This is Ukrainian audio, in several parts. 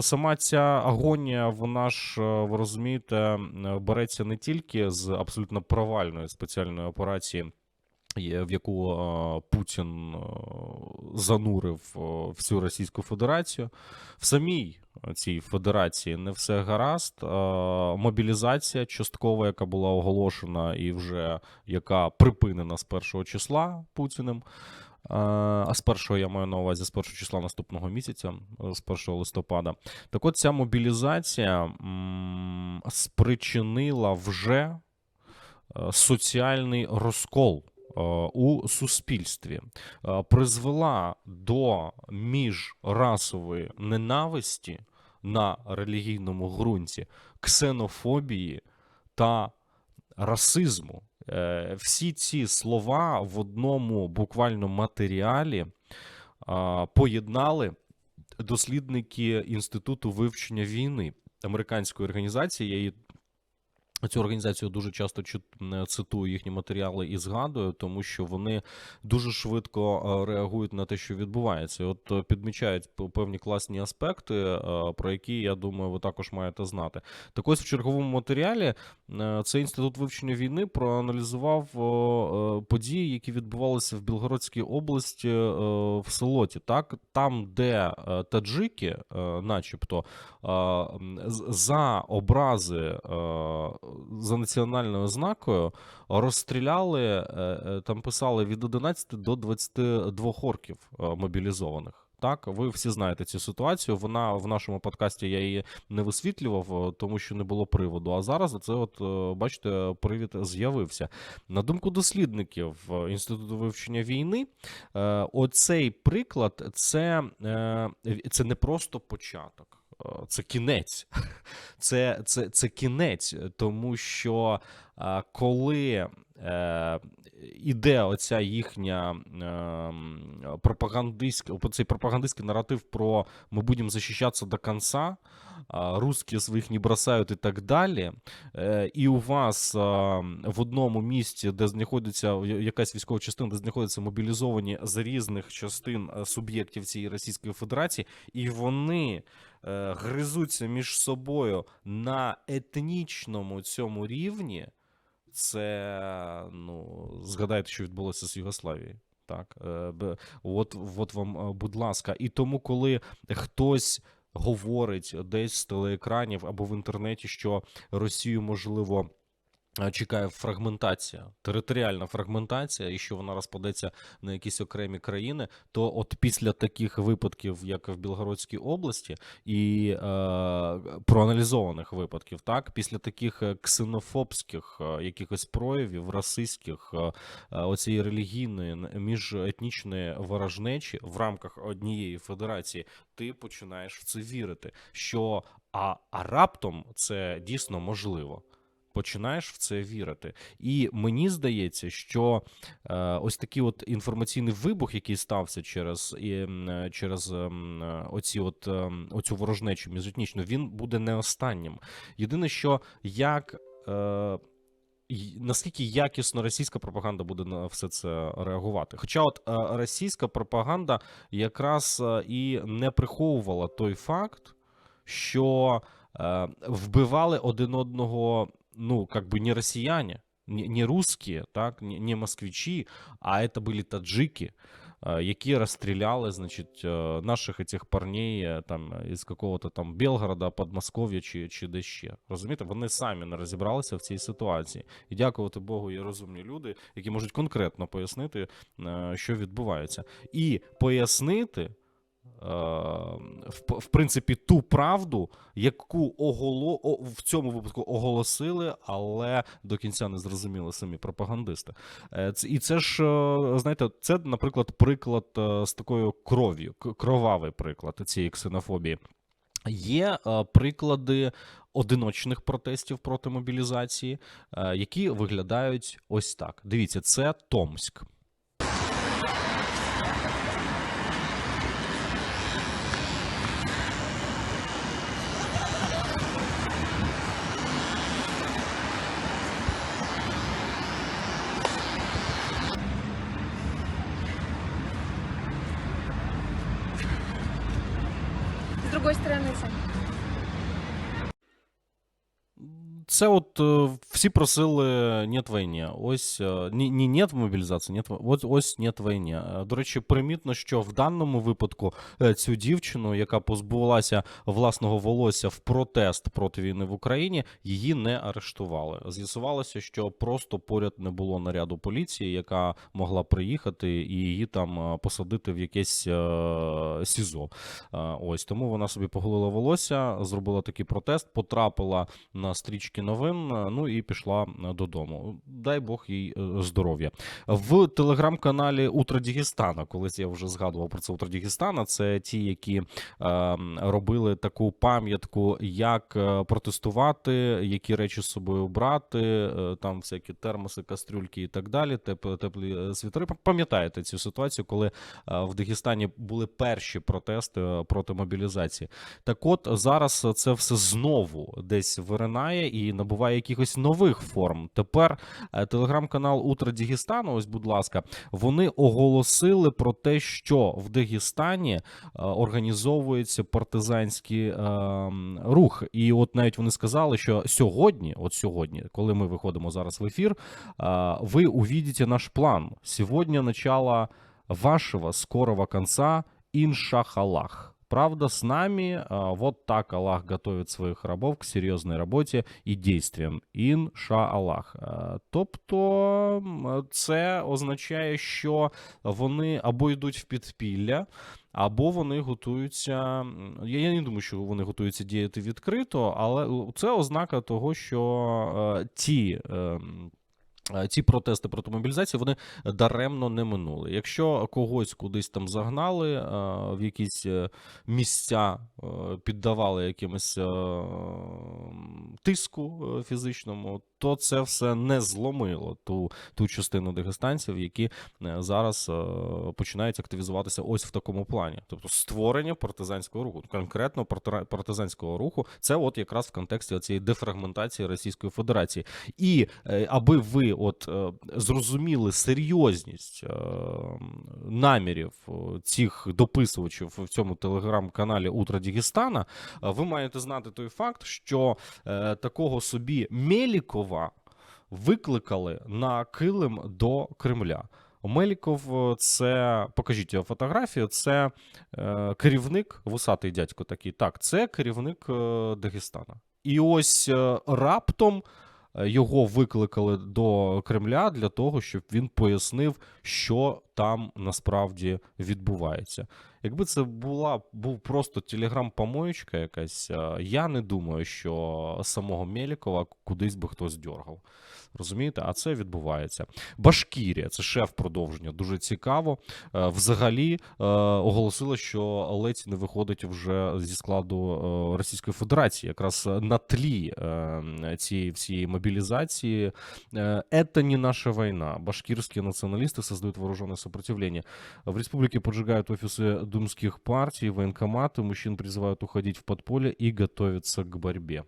Сама ця агонія, вона ж, е, ви розумієте, береться не тільки з абсолютно провальної спеціальної операції, в яку е, Путін е, занурив е, всю Російську Федерацію. В самій цій федерації не все гаразд. Е, Мобілізація часткова, яка була оголошена і вже яка припинена з першого числа Путіним. А з першого я маю на увазі з першого числа наступного місяця, е, з 1 листопада. Так от ця мобілізація спричинила вже е, соціальний розкол е, у суспільстві, призвела до міжрасової ненависті на релігійному ґрунті, ксенофобії та расизму. Е, Всі ці слова в одному буквально матеріалі поєднали дослідники Інституту вивчення війни американської організації. Я її Цю організацію дуже часто цитую їхні матеріали і згадую, тому що вони дуже швидко е, реагують на те, що відбувається. От е, підмічають певні класні аспекти, е, про які я думаю, ви також маєте знати. Так ось в черговому матеріалі цей інститут вивчення війни проаналізував події, які відбувалися в Білгородській області в Селоті. Так, там, де таджики, начебто, за образи за національною ознакою розстріляли, е, е, там писали від 11 до 22 орків е, мобілізованих. Так, ви всі знаєте цю ситуацію. Вона в нашому подкасті я її не висвітлював, тому що не було приводу. А зараз це, от бачите, привід з'явився. На думку дослідників інституту вивчення війни, оцей приклад це, це не просто початок, це кінець. Це, це, це кінець, тому що е, коли е, іде оця їхня е, пропагандистська, цей пропагандистський наратив про ми будемо захищатися до кінця, русські своїх не бросають і так далі. Е, І у вас а, в одному місті, де знаходиться якась військова частина, де знаходяться мобілізовані з різних частин е, суб'єктів цієї Російської Федерації, і вони е, гризуться між собою на етнічному цьому рівні, це ну, згадайте, що відбулося з Югославією. Так, е, от, от вам, е, будь ласка. І тому, коли хтось говорить десь з телеекранів або в інтернеті, що Росію можливо. Е, Чекає фрагментація, територіальна фрагментація, і що вона розпадеться на якісь окремі країни. То от після таких випадків, як в Білгородській області, і е, проаналізованих випадків, так після таких е, ксенофобських е, якихось проявів, расистських, е, е, оцієї релігійної міжетнічної ворожнечі в рамках однієї федерації, ти починаєш в це вірити. Що а, а раптом це дійсно можливо. Починаєш в це вірити, і мені здається, що е, ось такий от інформаційний вибух, який стався через і, е, через е, оці от оцю ворожнечу міжетнічну, він буде не останнім. Єдине, що як. Наскільки якісно російська пропаганда буде на все це реагувати? Хоча, от російська пропаганда якраз і не приховувала той факт, що вбивали один одного, ну, как бы не росіяне, не, не русские, так, не, не москвичі, а это були таджики, е, які розстріляли, значить, е, наших этих парней е, там із какого-то там Белгорода, Подмосков'я чи, чи де ще. Розумієте, вони самі не розібралися в цій ситуації. І дякувати Богу, є розумні люди, які можуть конкретно пояснити, е, що відбувається. І пояснити. е, В, принципі, ту правду, яку оголо, о, в цьому випадку оголосили, але до кінця не зрозуміли самі пропагандисти. Е, І це ж, е, знаєте, це, наприклад, приклад з такою кров'ю, кровавий приклад цієї ксенофобії. Є приклади одиночних протестів проти мобілізації, які виглядають ось так. Дивіться, це Томськ. С другой це от е, всі просили «нет війні». Ось е, ні, ні «нет мобілізації», «нет, в- ось, «нет війні». Е, До речі, примітно, що в даному випадку цю дівчину, яка позбулася власного волосся в протест проти війни в Україні, її не арештували. З'ясувалося, що просто поряд не було наряду поліції, яка могла приїхати і її там посадити в якесь СІЗО. Ось тому вона собі поголила волосся, зробила такий протест, потрапила на стрічки новин, е, ну і пішла е, додому. Дай Бог їй е, здоров'я. В телеграм-каналі Утро Дігістана, колись я вже згадував про це Утро Дігістана, це ті, які е, робили таку пам'ятку, як протестувати, які речі з собою брати, е, там всякі термоси, кастрюльки і так далі, теп- теплі світери. Пам'ятаєте цю ситуацію, коли в Дагестані були перші протести проти мобілізації. Так от зараз це все знову десь виринає і набуває якихось нових форм. Тепер е, телеграм-канал Утро Дагестану, ось, будь ласка, вони оголосили про те, що в Дагестані е, організовується партизанський е, рух. І от навіть вони сказали, що сьогодні, от сьогодні, коли ми виходимо зараз в ефір, ви увидите наш план. Сьогодні начало вашего скорого конца, иншахаллах. Правда, с нами вот так Аллах готовит своих рабов к серьезной работе і действиям. Іншааллах. А, Тобто це означає, що вони або йдуть в підпілля, або вони готуються. Я не думаю, що вони готуються діяти відкрито, але це ознака того, що е, ті. ем, Ці протести проти мобілізації вони даремно не минули. Якщо когось кудись там загнали, е, в якісь е, місця е, піддавали якимось е, тиску е, фізичному, то це все не зломило ту, ту частину дагестанців, які е, зараз е, починають активізуватися ось в такому плані. Тобто створення партизанського руху, конкретно партизанського руху, це от якраз в контексті цієї дефрагментації Російської Федерації. І е, аби ви от е, зрозуміли серйозність е, намірів е, цих дописувачів в цьому телеграм-каналі Утро Дігістана, е, ви маєте знати той факт, що такого собі Мелікова викликали на килим до Кремля. Меліков це покажіть його фотографію. Це е, керівник, вусатий дядько такий. Так, це керівник е, Дагестана. І ось е, раптом його викликали до Кремля для того, щоб він пояснив, що там насправді відбувається. Якби це була був просто телеграм-помоєчка якась, е, я не думаю, що самого Мелікова кудись би хтось дьоргав. Розумієте? А це відбувається. Башкірія, це шеф продовження, дуже цікаво. Е, Взагалі е, оголосила, що ледь не виходить вже зі складу Російської Федерації, якраз на тлі цієї всієї мобілізації. Е, Это не наша война. Башкирские националисты создают вооруженное сопротивление. В республике поджигают офисы думских партий, военкоматы, мужчин призывают уходить в подполье и готовиться к борьбе.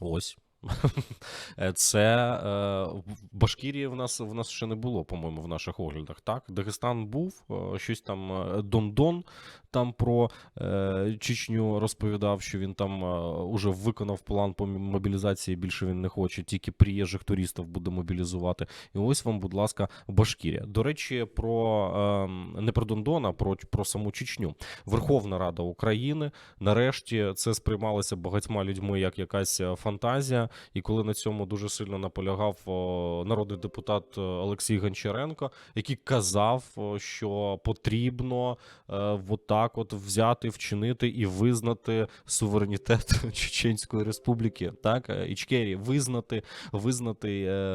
Ось. Це е, Башкірії в нас в нас ще не було, по-моєму, в наших оглядах. Так, Дагестан був, е, щось там е, Дондон там про е, Чечню розповідав, що він там е, уже виконав план по мобілізації. Більше він не хоче, тільки приїжджих туристів буде мобілізувати. І ось вам, будь ласка, Башкірія. До речі, про е, не про Дондон, а про, про саму Чечню. Верховна Рада України. Нарешті це сприймалося багатьма людьми як якась е, І коли на цьому дуже сильно наполягав народний депутат е, Олексій Гончаренко, який казав, що потрібно е, отак от взяти, вчинити і визнати суверенітет Чеченської Республіки, так е, Ічкерії, визнати, визнати,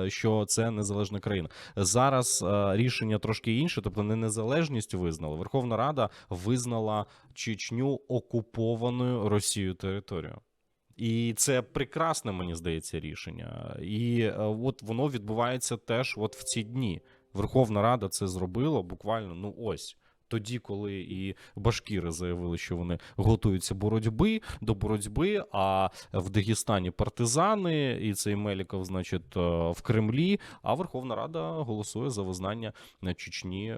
що це незалежна країна. Зараз рішення трошки інше, тобто не незалежність визнали. Верховна Рада визнала Чечню окупованою Росією територією. І це прекрасне, мені здається, рішення. І е, от воно відбувається теж от в ці дні. Верховна Рада це зробила буквально, ну ось. Тоді, коли і башкіри заявили, що вони готуються боротьби до боротьби, а в Дагестані партизани, і цей Меліков, значить, е, в Кремлі. А Верховна Рада голосує за визнання на Чечні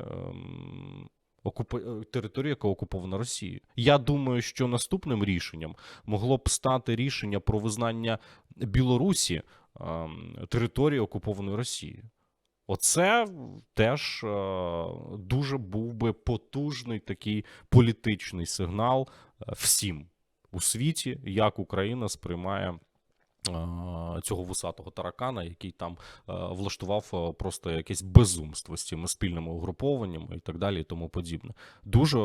окупа... е, територію, яка окупована Росією. Я думаю, що наступним рішенням могло б стати рішення про визнання Білорусі ем, території окупованої Росією. Оце теж е, дуже був би потужний такий політичний сигнал е, всім у світі, як Україна сприймає цього вусатого таракана, який там е, влаштував е, просто якесь безумство з цими спільними угрупованнями і так далі, і тому подібне. Дуже е,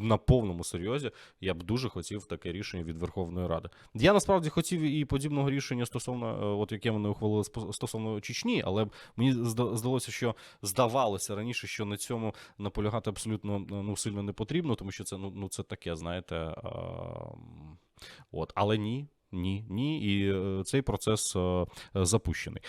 на повному серйозі я б дуже хотів таке рішення від Верховної Ради. Я насправді хотів і подібного рішення стосовно, е, от яке вони ухвалили стосовно Чечні, але мені зда- здалося, що здавалося раніше, що на цьому наполягати абсолютно ну сильно не потрібно, тому що це ну, ну це таке, знаєте. е, От, але ні. Ні, ні, і е, цей процес е, запущений.